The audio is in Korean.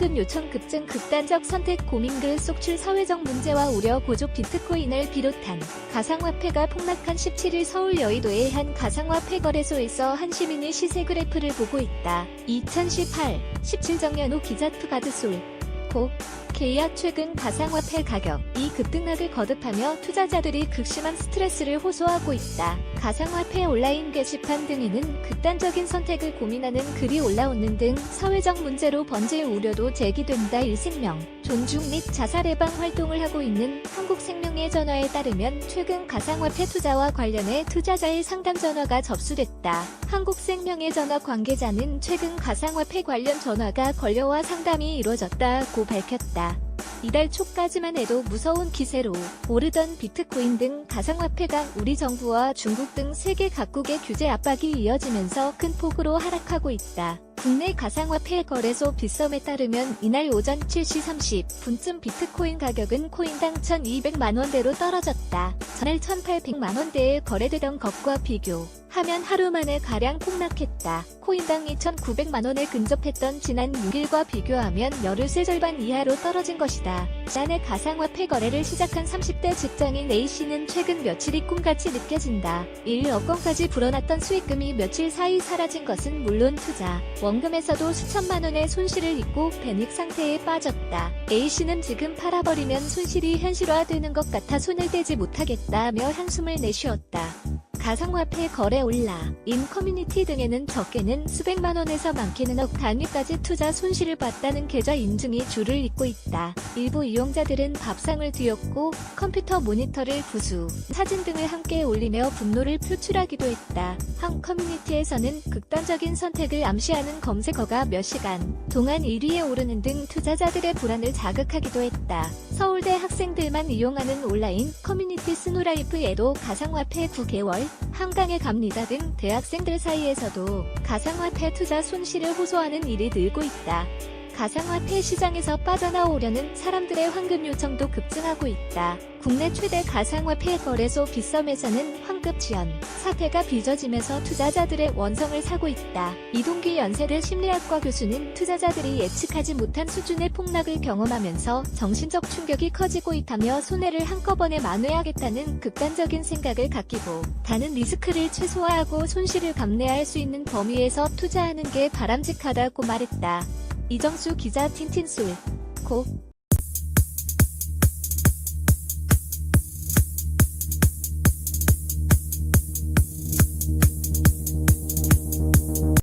요청 급증 극단적 선택 고민글 속출 사회적 문제와 우려 고조 비트코인을 비롯한 가상화폐가 폭락한 17일 서울 여의도의 한 가상화폐 거래소에서 한 시민이 시세 그래프를 보고 있다. 2018 17정연호 기자 투가드솔 고 계약 최근 가상화폐 가격이 급등락을 거듭하며 투자자들이 극심한 스트레스를 호소하고 있다. 가상화폐 온라인 게시판 등에는 극단적인 선택을 고민하는 글이 올라오는 등 사회적 문제로 번질 우려도 제기된다. 일생명 존중 및 자살 예방 활동을 하고 있는 한국생명의 전화에 따르면 최근 가상화폐 투자와 관련해 투자자의 상담 전화가 접수됐다. 한국생명의 전화 관계자는 최근 가상화폐 관련 전화가 걸려와 상담이 이루어졌다고 밝혔다. 이달 초까지만 해도 무서운 기세로 오르던 비트코인 등 가상화폐가 우리 정부와 중국 등 세계 각국의 규제 압박이 이어지면서 큰 폭으로 하락하고 있다. 국내 가상화폐 거래소 빗썸에 따르면 이날 오전 7시 30분쯤 비트코인 가격은 코인당 1200만원대로 떨어졌다. 전날 1800만원대에 거래되던 것과 비교 하면 하루 만에 가량 폭락했다. 코인당 2900만원에 근접했던 지난 6일과 비교하면 열흘새 절반 이하로 떨어진 것이다. 지난해 가상화폐 거래를 시작한 30대 직장인 A씨는 최근 며칠이 꿈같이 느껴진다. 일 억건까지 불어났던 수익금이 며칠 사이 사라진 것은 물론 투자, 원금에서도 수천만 원의 손실을 입고 패닉 상태에 빠졌다. A씨는 지금 팔아버리면 손실이 현실화되는 것 같아 손을 떼지 못하겠다며 한숨을 내쉬었다. 가상화폐 거래 올라, 인 커뮤니티 등에는 적게는 수백만 원에서 많게는 억 단위까지 투자 손실을 봤다는 계좌 인증이 줄을 잇고 있다. 일부 이용자들은 밥상을 뒤엎고 컴퓨터 모니터를 부수, 사진 등을 함께 올리며 분노를 표출하기도 했다. 한 커뮤니티에서는 극단적인 선택을 암시하는 검색어가 몇 시간 동안 1위에 오르는 등 투자자들의 불안을 자극하기도 했다. 서울대 학생들만 이용하는 온라인 커뮤니티 스노라이프에도 가상화폐 9개월 한강에 갑니다 등 대학생들 사이에서도 가상화폐 투자 손실을 호소하는 일이 늘고 있다. 가상화폐 시장에서 빠져나오려는 사람들의 황금 요청도 급증하고 있다. 국내 최대 가상화폐 거래소 빗썸에서는 황급 지연 사태가 빚어지면서 투자자들의 원성을 사고 있다. 이동기 연세대 심리학과 교수는 투자자들이 예측하지 못한 수준의 폭락을 경험하면서 정신적 충격이 커지고 있다며 손해를 한꺼번에 만회하겠다는 극단적인 생각을 갖기고 다는 리스크를 최소화하고 손실을 감내할 수 있는 범위에서 투자하는 게 바람직하다고 말했다. 이정수 기자 틴틴솔 고